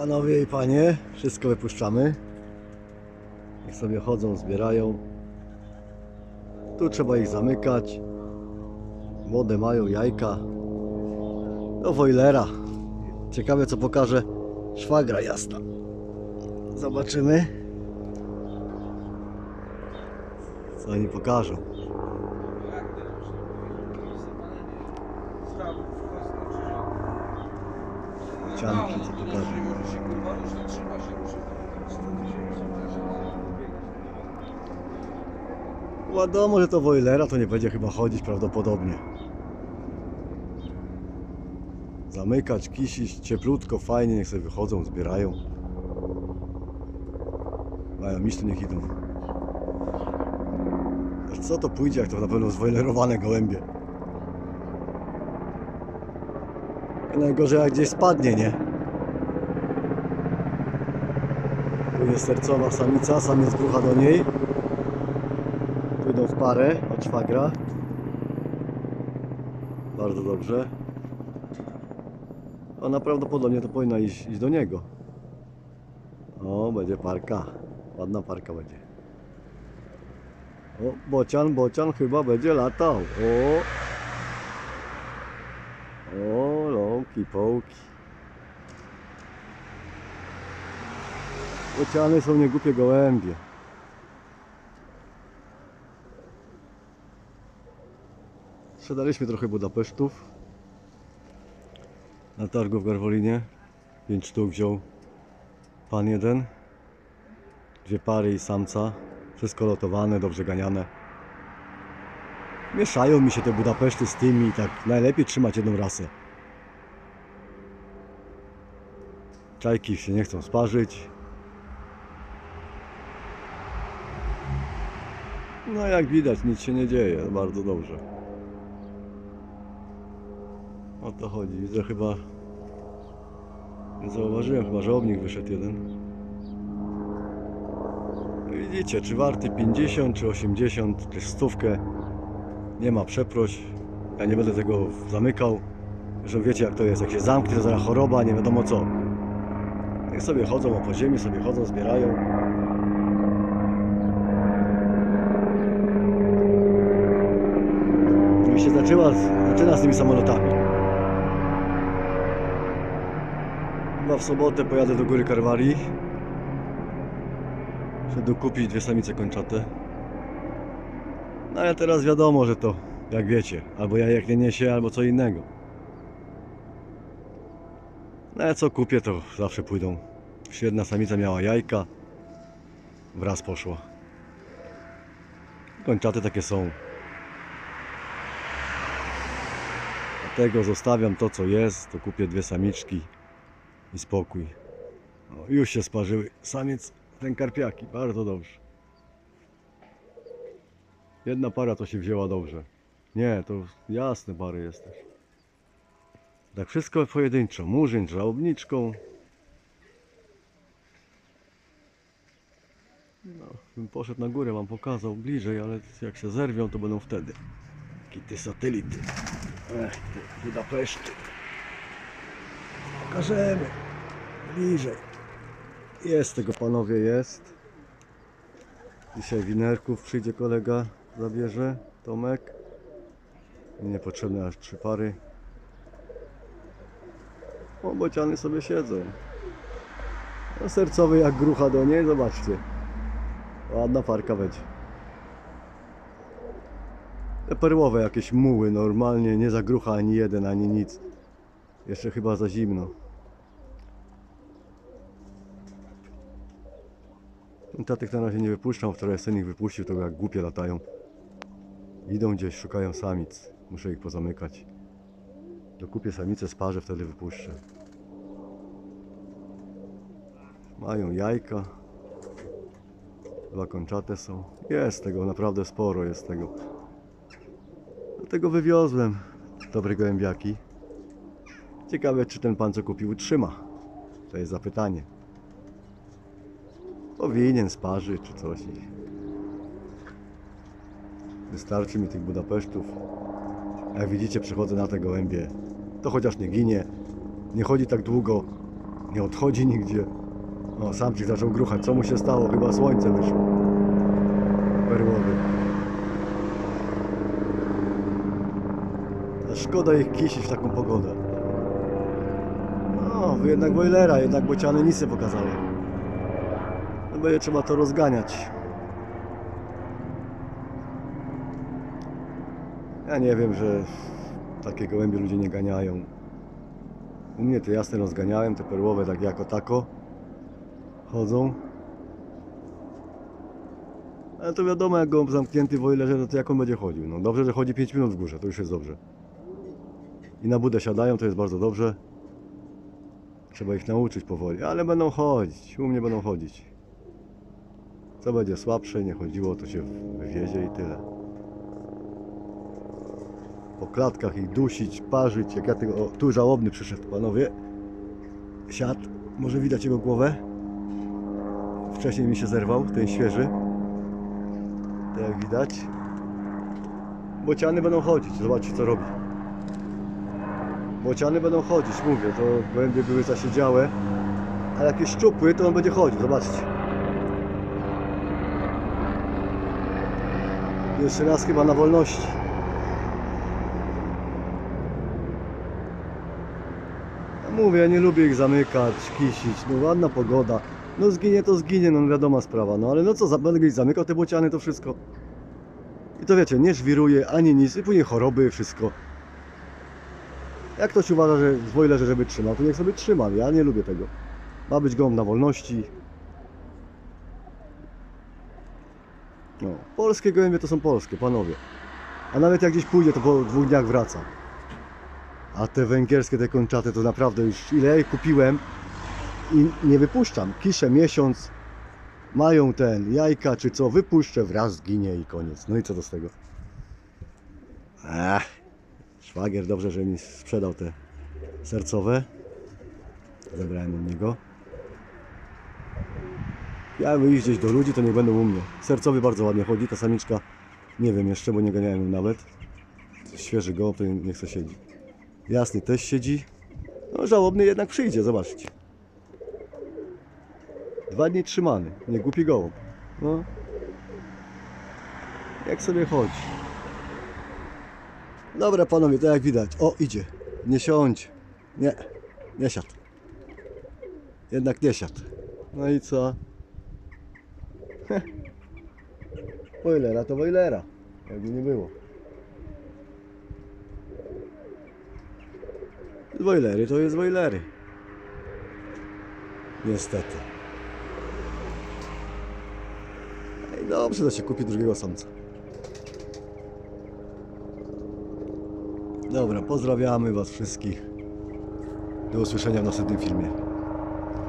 Panowie i panie, wszystko wypuszczamy. Niech sobie chodzą, zbierają. Tu trzeba ich zamykać. Młode mają jajka. Do wojlera. Ciekawe co pokaże szwagra jasna. Zobaczymy. Co oni pokażą. Cianki co. Wiadomo, że to wojlera to nie będzie chyba chodzić prawdopodobnie. Zamykać, kisić, cieplutko, fajnie, niech sobie wychodzą, zbierają. Mają to niech idą. Co to pójdzie, jak to na pewno zwojlerowane gołębie. Najgorzej jak gdzieś spadnie, nie? Tu jest sercowa samica, samiec grucha do niej. Idą w parę od szwagra. Bardzo dobrze. Ona prawdopodobnie to powinna iść, iść do niego. O, będzie parka. Ładna parka będzie. O, bocian, bocian chyba będzie latał. O, ląki, połki. Bociany są niegłupie gołębie. Sprzedaliśmy trochę Budapesztów na targu w Garwolinie. 5 sztuk wziął pan jeden. Dwie pary i samca. Wszystko lotowane, dobrze ganiane. Mieszają mi się te Budapeszty z tymi tak najlepiej trzymać jedną rasę. Czajki się nie chcą sparzyć. No jak widać nic się nie dzieje, bardzo dobrze. O to chodzi. Widzę chyba. Nie zauważyłem, chyba żołobnik wyszedł jeden. Widzicie, czy warty 50, czy 80, czy stówkę. Nie ma przeproś. Ja nie będę tego zamykał. Że wiecie jak to jest, jak się zamknie, to zaraz choroba, nie wiadomo co. Niech sobie chodzą o podziemi, sobie chodzą, zbierają. I się zaczęła, zaczyna z tymi samolotami. Chyba w sobotę pojadę do góry Karwarii. Muszę dokupić dwie samice kończate. No ale teraz wiadomo, że to, jak wiecie, albo jajek nie niesie, albo co innego. No ale co kupię, to zawsze pójdą. Jedna samica miała jajka, wraz poszła. Kończaty takie są. Dlatego zostawiam to co jest, to kupię dwie samiczki i spokój. Już się sparzyły. Samiec, ten karpiaki, bardzo dobrze. Jedna para to się wzięła dobrze. Nie, to jasne pary jest też. Tak wszystko pojedynczo. Murzyn żałobniczką. No, bym poszedł na górę, wam pokazał bliżej, ale jak się zerwią, to będą wtedy. Kity satelity. Ech, te Budapeszty. Pokażemy. Bliżej. Jest tego panowie, jest. Dzisiaj winerków przyjdzie kolega, zabierze. Tomek. Niepotrzebne aż trzy pary. O, bociany sobie siedzą. No, sercowy jak grucha do niej, zobaczcie. Ładna parka będzie. Te perłowe jakieś muły normalnie, nie za grucha ani jeden, ani nic. Jeszcze chyba za zimno. Tatek na razie nie wypuszczam, wczoraj ich wypuścił, to jak głupie latają. Idą gdzieś, szukają samic. Muszę ich pozamykać. Dokupię samicę, sparzę, wtedy wypuszczę. Mają jajka. Dwa kończate są. Jest tego, naprawdę sporo jest tego. Dlatego wywiozłem dobre gołębiaki. Ciekawe, czy ten pan, co kupił, trzyma. To jest zapytanie. Powinien sparzy, czy coś. Wystarczy mi tych Budapesztów. Jak widzicie, przychodzę na te gołębie. To chociaż nie ginie. Nie chodzi tak długo. Nie odchodzi nigdzie. O, samczyk zaczął gruchać. Co mu się stało? Chyba słońce wyszło. Perłowy. Szkoda ich kisić w taką pogodę. No, wy jednak boilera, jednak bociany nie pokazały. No będzie trzeba to rozganiać. Ja nie wiem, że takie gołębie ludzie nie ganiają. U mnie te jasne rozganiałem, te perłowe tak jako tako chodzą. Ale to wiadomo, jak gołąb zamknięty w boilerze, no to jak on będzie chodził. No dobrze, że chodzi 5 minut w górze, to już jest dobrze. I na budę siadają, to jest bardzo dobrze. Trzeba ich nauczyć powoli, ale będą chodzić, u mnie będą chodzić. Co będzie słabsze, nie chodziło, to się wywiezie i tyle. Po klatkach ich dusić, parzyć, jak ja tego... O, tu żałobny przyszedł, panowie. Siadł, może widać jego głowę. Wcześniej mi się zerwał, ten świeży. Tak jak widać. Bociany będą chodzić, zobaczcie co robi. Bociany będą chodzić, mówię, to gołębie były zasiedziałe. A jak jest szczupły, to on będzie chodził, zobaczcie. Jeszcze raz chyba na wolności. Mówię, ja nie lubię ich zamykać, kisić, no ładna pogoda. No zginie to zginie, no wiadoma sprawa, no ale no co, za- będę gdzieś zamykał te bociany, to wszystko. I to wiecie, nie żwiruje ani nic, i później choroby, wszystko. Jak ktoś uważa, że w boilerze, żeby trzymał, to niech sobie trzyma. Ja nie lubię tego. Ma być gołąb na wolności. No, polskie gołębie to są polskie, panowie. A nawet jak gdzieś pójdzie, to po dwóch dniach wraca. A te węgierskie, te kończaty, to naprawdę już ile kupiłem i nie wypuszczam. Kiszę miesiąc, mają ten jajka czy co, wypuszczę, wraz zginie i koniec. No i co to z tego? Ech. Szwagier dobrze, że mi sprzedał te sercowe. Zebrałem od niego. Ja bym iść gdzieś do ludzi, to nie będą u mnie. Sercowy bardzo ładnie chodzi, ta samiczka nie wiem jeszcze, bo nie ganiałem nawet. Świeży gołąb, to nie chce siedzi. Jasny też siedzi. No żałobny jednak przyjdzie, zobaczcie. Dwa dni trzymany, nie głupi gołąb. No. Jak sobie chodzi. Dobra panowie, to jak widać. O, idzie. Nie siądź. Nie, nie siadł. Jednak nie siadł. No i co? Heh. Boilera to boilera. Jakby nie było. Boilery to jest boilery. Niestety. No i dobrze, to się kupi drugiego samca. Dobra, pozdrawiamy Was wszystkich. Do usłyszenia w następnym filmie.